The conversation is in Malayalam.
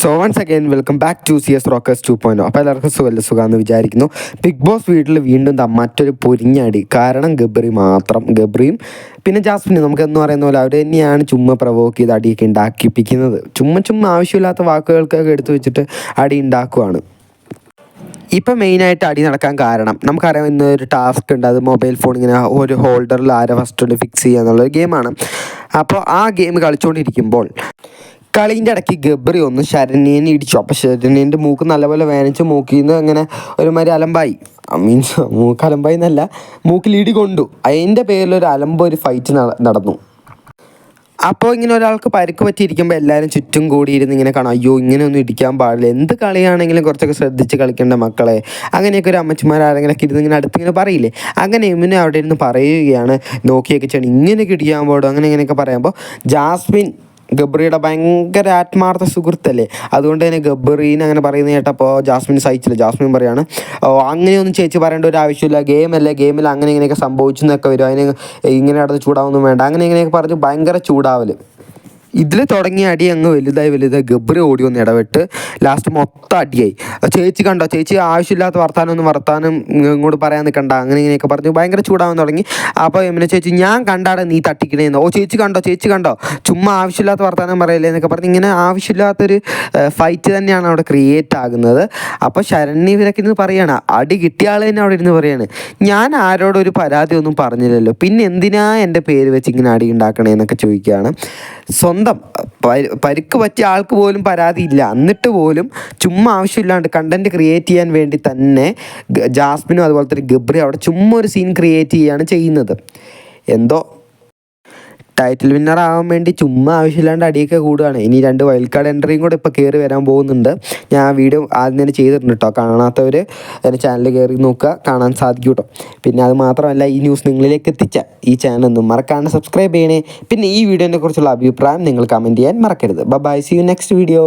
So once again welcome back to C S rockers two point അപ്പോൾ എല്ലാവർക്കും സുഖമല്ല? സുഖമെന്ന് വിചാരിക്കുന്നു. ബിഗ് ബോസ് വീട്ടിൽ വീണ്ടും മറ്റൊരു പൊരിഞ്ഞടി. കാരണം ഗബ്രി മാത്രം. ഗബ്രിയും പിന്നെ ജാസ്മിനും നമുക്ക് എന്ന് പറയുന്ന പോലെ അവർ തന്നെയാണ് ചുമ്മ പ്രവോക്ക് ചെയ്ത് അടിയൊക്കെ ഉണ്ടാക്കിപ്പിക്കുന്നത്. ചുമ്മാ ചുമ്മാ ആവശ്യമില്ലാത്ത വാക്കുകൾക്കൊക്കെ എടുത്തു വെച്ചിട്ട് അടി ഉണ്ടാക്കുവാണ്. ഇപ്പം മെയിനായിട്ട് അടി നടക്കാൻ കാരണം നമുക്കറിയാം ഇന്നൊരു ടാസ്ക് ഉണ്ട്. അത് മൊബൈൽ ഫോൺ ഇങ്ങനെ ഒരു ഹോൾഡറിൽ ആരെ ഫസ്റ്റ് ഉണ്ട് ഫിക്സ് ചെയ്യുക എന്നുള്ളൊരു ഗെയിമാണ് അപ്പോൾ ആ ഗെയിം കളിച്ചുകൊണ്ടിരിക്കുമ്പോൾ കളീന്റെ ഇടയ്ക്ക് ഗബ്രി ഒന്ന് ശരണ്യനെ ഇടിച്ചു. അപ്പോൾ ശരണ്യന്റെ മൂക്ക് നല്ലപോലെ വേനച്ച് മൂക്കിൽ നിന്ന് അങ്ങനെ ഒരുമാതിരി അലമ്പായി. മീൻസ് മൂക്ക് അലമ്പായി എന്നല്ല മൂക്കിൽ ഇടി കൊണ്ടു. അതിന്റെ പേരിൽ ഒരു അലമ്പ് ഒരു ഫൈറ്റ് നടന്നു. അപ്പോൾ ഇങ്ങനെ ഒരാൾക്ക് പരുക്ക് പറ്റിയിരിക്കുമ്പോൾ എല്ലാവരും ചുറ്റും കൂടിയിരുന്ന് ഇങ്ങനെ കാണാം. അയ്യോ ഇങ്ങനെയൊന്നും ഇടിക്കാൻ പാടില്ല. എന്ത് കളിയാണെങ്കിലും കുറച്ചൊക്കെ ശ്രദ്ധിച്ച് കളിക്കേണ്ട മക്കളെ. അങ്ങനെയൊക്കെ ഒരു അമ്മച്ചിമാർ ആരെങ്കിലൊക്കെ ഇരുന്ന് ഇങ്ങനെ അടുത്തിങ്ങനെ പറയില്ലേ? അങ്ങനെ എമ്മിനെ അവിടെ ഇരുന്ന് പറയുകയാണ്. നോക്കിയൊക്കെ ചെയ്യണം. ഇങ്ങനെയൊക്കെ ഇടിക്കാൻ പാടും. അങ്ങനെ ഇങ്ങനെയൊക്കെ പറയുമ്പോൾ ജാസ്മിൻ ഗബ്രിയുടെ ഭയങ്കര ആത്മാർത്ഥ സുഹൃത്തല്ലേ? അതുകൊണ്ട് തന്നെ ഗബ്രീനെ അങ്ങനെ പറയുന്ന കേട്ടപ്പോൾ ജാസ്മിൻ സഹിച്ചില്ല. ജാസ്മിൻ പറയാണ് "ഓ, അങ്ങനെയൊന്നും ചേച്ചി പറയേണ്ട ഒരു ആവശ്യമില്ല. ഗെയിമല്ലേ ഗെയിമിൽ അങ്ങനെ ഇങ്ങനെയൊക്കെ സംഭവിച്ചു എന്നൊക്കെ വരും. അതിന് ഇങ്ങനെ നടന്ന് ചൂടാവൊന്നും വേണ്ട. അങ്ങനെ ഇങ്ങനെയൊക്കെ പറഞ്ഞ് ഭയങ്കര ചൂടാവൽ. ഇതിൽ തുടങ്ങിയ അടി അങ്ങ് വലുതായി വലുതായി ഗബ്രി ഓടി വന്ന് ഇടപെട്ട് ലാസ്റ്റ് മൊത്തം അടിയായി. ചേച്ചി കണ്ടോ? ചേച്ചി ആവശ്യമില്ലാത്ത വർത്താനം ഒന്നും വർത്താനം ഇങ്ങോട്ട് പറയാൻ നിൽക്കണ്ട അങ്ങനെ ഇങ്ങനെയൊക്കെ പറഞ്ഞു. ഭയങ്കര ചൂടാവാൻ തുടങ്ങി. അപ്പോൾ എമ്മിനെ ചേച്ചി ഞാൻ കണ്ടാടെ നീ തട്ടിക്കണേന്ന്. ഓ ചേച്ചി കണ്ടോ? ചേച്ചി കണ്ടോ? ചുമ്മാ ആവശ്യമില്ലാത്ത വർത്താനം പറയല്ലേ എന്നൊക്കെ പറഞ്ഞ് ഇങ്ങനെ ആവശ്യമില്ലാത്തൊരു ഫൈറ്റ് തന്നെയാണ് അവിടെ ക്രിയേറ്റ് ആകുന്നത്. അപ്പോൾ ശരണ്യ ഇവരൊക്കെ ഇരുന്ന് പറയാണ് അടി കിട്ടിയ ആൾ തന്നെ അവിടെ ഇരുന്ന് പറയാണ്. ഞാൻ ആരോടൊരു പരാതി ഒന്നും പറഞ്ഞില്ലല്ലോ. പിന്നെ എന്തിനാ എന്റെ പേര് വെച്ച് ഇങ്ങനെ അടി ഉണ്ടാക്കണേ എന്നൊക്കെ ചോദിക്കുകയാണ്. സ്വന്തം പരി- പരിക്ക് പറ്റിയ ആൾക്ക് പോലും പരാതിയില്ല എന്നിട്ട് പോലും ചുമ്മാ ആവശ്യമില്ലാണ്ട് കണ്ടന്റ് ക്രിയേറ്റ് ചെയ്യാൻ വേണ്ടി തന്നെ ജാസ്മിനും അതുപോലെ തന്നെ ഗബ്രി അവിടെ ചുമ്മാ ഒരു സീൻ ക്രിയേറ്റ് ചെയ്യുകയാണ് ചെയ്യുന്നത്. എന്തോ ടൈറ്റിൽ വിന്നർ ആവാൻ വേണ്ടി ചുമ്മാ ആവശ്യമില്ലാണ്ട് അടിയൊക്കെ കൂടുകയാണ്. ഇനി രണ്ട് വൈൽഡ് കാർഡ് എൻട്രിയും കൂടെ ഇപ്പോൾ കയറി വരാൻ പോകുന്നുണ്ട്. ഞാൻ ആ വീഡിയോ ആദ്യം തന്നെ ചെയ്തിട്ടുണ്ട് കേട്ടോ കാണാത്തവർ എന്റെ ചാനൽ കയറി നോക്കുക. കാണാൻ സാധിക്കും കേട്ടോ പിന്നെ അത് മാത്രമല്ല ഈ ന്യൂസ് നിങ്ങളിലേക്ക് എത്തിച്ച ഈ ചാനൽ ഒന്നും മറക്കാണ്ട് സബ്സ്ക്രൈബ് ചെയ്യണേ. പിന്നെ ഈ വീഡിയോനെ കുറിച്ചുള്ള അഭിപ്രായം നിങ്ങൾ കമന്റ് ചെയ്യാൻ മറക്കരുത്. Bye see you next video